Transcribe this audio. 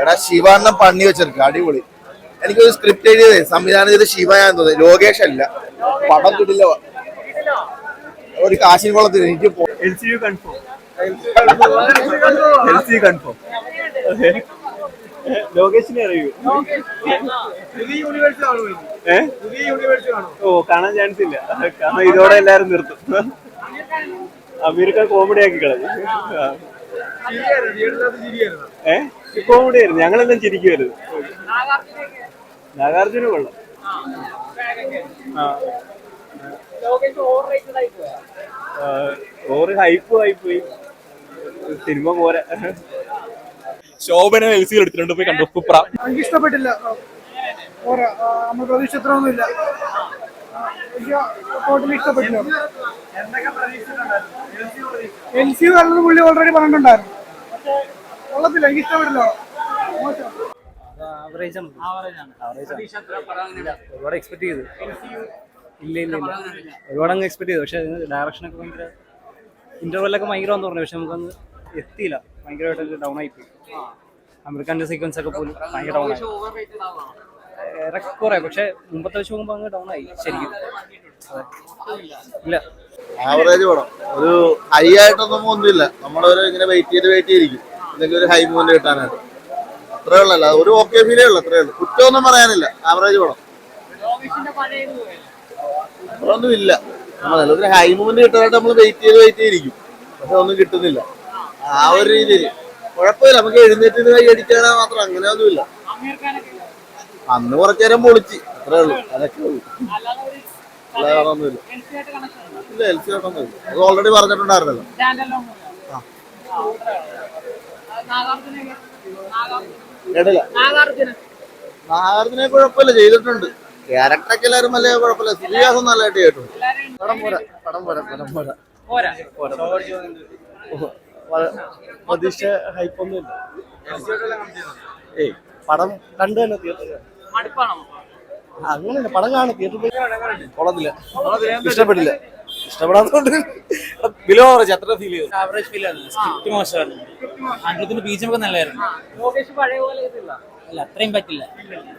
എടാ ശിവ എന്ന പണി വെച്ചിരിക്കും അടിപൊളി. എനിക്കൊരു സ്ക്രിപ്റ്റ് എഴുതിയതേ സംവിധാനം ചെയ്ത് ഞാൻ തോന്നുന്നത് ലോകേഷ് അല്ല. പടം കിട്ടില്ല. ഒരു കാശിൻ കുളത്തിൽ എനിക്ക് ലോകേഷിനെ അറിയൂ. ഓ കാണാൻ ചാൻസ് ഇല്ല. കാരണം ഇതോടെ എല്ലാരും നിർത്തും. അമീർ ഖാൻ കോമഡി ആക്കി കളഞ്ഞു. ഏ? കോമഡി ആയിരുന്നു. ഞങ്ങളെല്ലാം ചിരിക്കുമായിരുന്നു നാഗാർജുന കൊള്ളാം. ആ. ഓറ് ഹൈപ്പ് ആയിപ്പോയി സിനിമ പോരാ. ശോഭന എൽസികൾ എടുത്തിട്ടുണ്ട്. പോയി കണ്ടു. എനിക്ക് ഇഷ്ടപ്പെട്ടില്ല. നമ്മൾ പ്രതീക്ഷ എനിക്ക് ടോട്ടലി ഇഷ്ടപ്പെട്ടില്ല. എൽ സി നല്ലത് പുള്ളി ഓൾറെഡി പറഞ്ഞിട്ടുണ്ടായിരുന്നു. പക്ഷേ കൊള്ളത്തില്ല എനിക്ക് ഇഷ്ടപ്പെട്ടില്ല. ഒരുപാട് എക്സ്പെക്ട് ചെയ്തു. ഇല്ല ഇല്ല ഇല്ല. ഒരുപാട് അങ്ങ് എക്സ്പെക്ട് ചെയ്തു. പക്ഷെ ഡയറക്ഷനൊക്കെ ഭയങ്കര ഇന്റർവെല്ലൊക്കെ ഭയങ്കരമാണെന്ന് പറഞ്ഞു. പക്ഷെ നമുക്കൊന്ന് എത്തിയില്ല. ഭയങ്കരമായിട്ട് ഡൗൺ ആയിപ്പോയി അമൃക്കാന്റെ സീക്വൻസ് ഒക്കെ പോലും ഭയങ്കര ഡൗൺ ആയി. ഏറെക്കുറെ പക്ഷെ മുമ്പത്തെ വെച്ച് നോക്കുമ്പോൾ അങ്ങ് ഡൗൺ ആയി ശരിക്കും. ഇല്ല. ആവറേജ് പടം ഒരു ഹൈ ആയിട്ടൊന്നും ഒന്നുമില്ല. നമ്മളൊരു ഇങ്ങനെ വെയിറ്റ് ചെയ്ത് വെയിറ്റ് ചെയ്തിരിക്കും. എന്തെങ്കിലും ഒരു ഹൈ മൂല്യം കിട്ടാനായിട്ട്. അത്രേ ഉള്ളല്ല ഒരു ഓക്കെ ഫീലേ ഉള്ളു. അത്രേ ഉള്ളു. കുറ്റമൊന്നും പറയാനില്ല. ആവറേജ് പടം അത്രയൊന്നും ഇല്ല. നമ്മളൊരു ഹൈ മൂല്യം കിട്ടാനായിട്ട് നമ്മൾ വെയിറ്റ് ചെയ്ത് വെയിറ്റ് ചെയ്തിരിക്കും. പക്ഷെ ഒന്നും കിട്ടുന്നില്ല. ആ ഒരു രീതിയിൽ. കുഴപ്പമില്ല. നമുക്ക് എഴുന്നേറ്റ് കൈ അടിക്കാനാ മാത്രം. അങ്ങനെയൊന്നുമില്ല. അന്ന് കുറച്ചു നേരം പൊളിച്ച്. അത്രേ ഉള്ളൂ. അതൊക്കെ ഉള്ളൂ. ഇല്ല. എൽ സി ഒന്നുമില്ല അത് ഓൾറെഡി പറഞ്ഞിട്ടുണ്ടായിരുന്നല്ലോ. കേട്ടില്ല. നാഗാർജുനെ കുഴപ്പമില്ല ചെയ്തിട്ടുണ്ട്. ക്യാരക്ടറൊക്കെ എല്ലാവരും വലിയ കുഴപ്പമില്ല. ശ്രീയാസം നല്ലതായിട്ട് ചെയ്തിട്ടുണ്ട് പടം പോരാ. പടം പോരാ പടം പോരാ. പ്രതീക്ഷ ഹൈപ്പൊന്നുമില്ല ഏയ് പടം കണ്ടു തന്നെ അങ്ങനെയല്ല പടം കാണും തിയേറ്ററിൽ കൊള്ളത്തില്ല. ഇഷ്ടപ്പെട്ടില്ല ഇഷ്ടപ്പെടാത്തോണ്ട് ബിലോ ആവറേജ് അത്ര ഫീൽ ചെയ്തു? ആവറേജ് ഫീൽ ആണ് സ്ക്രിപ്റ്റ് മോശമായിരുന്നു ബീജമൊക്കെ അല്ല അത്രയും പറ്റില്ല.